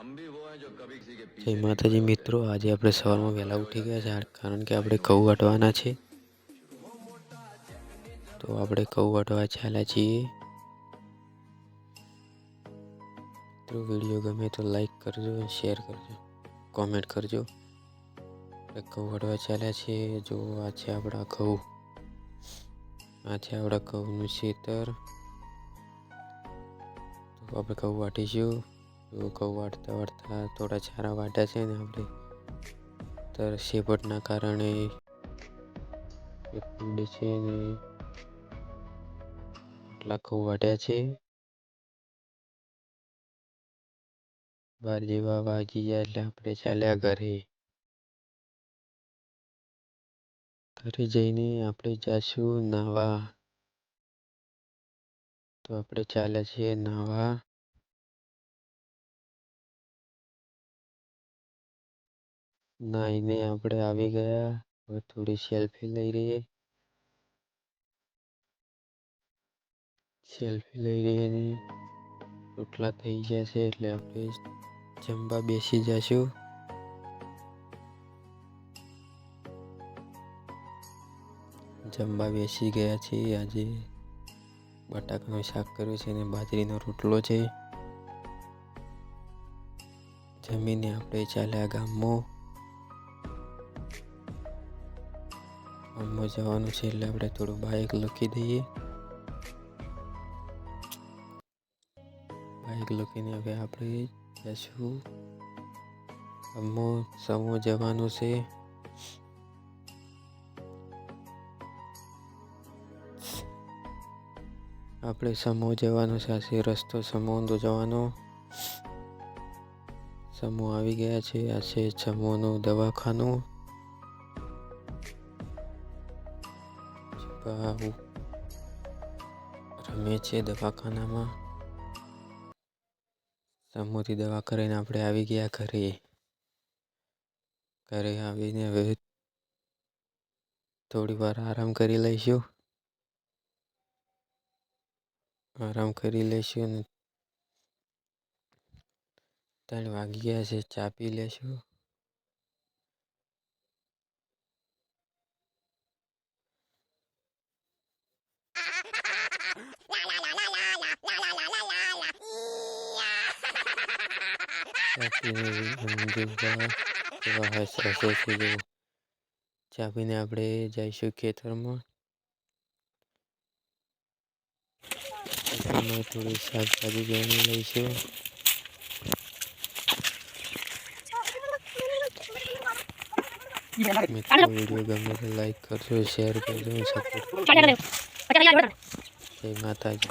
જય માતાજી મિત્રો, આજે આપણે સવારમાં વહેલા ઉઠી ગયા છે કારણ કે આપણે ઘઉં વાટવાના છે. તો આપણે ઘઉં વાટવા ચાલ્યા છીએ. મિત્રો, વીડિયો ગમે તો લાઈક કરજો, શેર કરજો, કોમેન્ટ કરજો. આપણે ઘઉં વાટવા ચાલ્યા છીએ. જો આ છે આપણા ઘઉં આ છે આપણા ઘઉંનું ખેતર તો આપણે ઘઉં વાટીશું. જો ઘઉં વાટતા વાટતા થોડા ચારા વાટ્યા છે ને આપણે. તર શેપટના કારણે પીડે છે ને આટલા ઘઉં વાટ્યા છે. બાર જેવા વાગી ગયા એટલે આપણે ચાલ્યા ઘરે. ઘરે જઈને આપણે જાશું નાવા. તો આપણે ચાલ્યા છીએ નાવા. નાહીને આપણે આવી ગયા. હવે થોડી સેલ્ફી લઈ રહીએ. સેલ્ફી લઈ રહીએ ને રોટલા થઈ ગયા છે એટલે આપણે જમવા બેસી જશું. જમવા બેસી ગયા છીએ. આજે બટાકાનું શાક કર્યું છે અને બાજરીનો રોટલો છે. જમીને આપણે ચાલ્યા ગામમાં ગામમાં જવાનું છે એટલે આપણે થોડું બાઇક લખી દઈએ. બાઇક લખીને હવે આપણે જશું અમો સમૂહ જવાનું છે. આપણે સમૂહ જવાનો સાથે રસ્તો સમૂહ જવાનો. સમૂહ આવી ગયા છે, આ છે સમૂહનું દવાખાનું. બાબુ રમે છે દવાખાનામાં. સમૂહથી દવા કરીને આપણે આવી ગયા ઘરે. ઘરે આવીને હવે થોડી વાર આરામ કરી લઈશું. આરામ કરી લઈશું અને ત્રણ વાગી ગયા છે, ચા પી લેશું. ચા પીને ઊંઘવા એવા હસ હસે છે જો. ચા પીને આપણે જઈશું ખેતરમાં. ખેતરમાં થોડી શાકભાજી ગણી લઈશું. મિત્રો, વીડિયો ગમે તો લાઈક કરજો, શેર કરજો, સપોર્ટ જય માતાજી.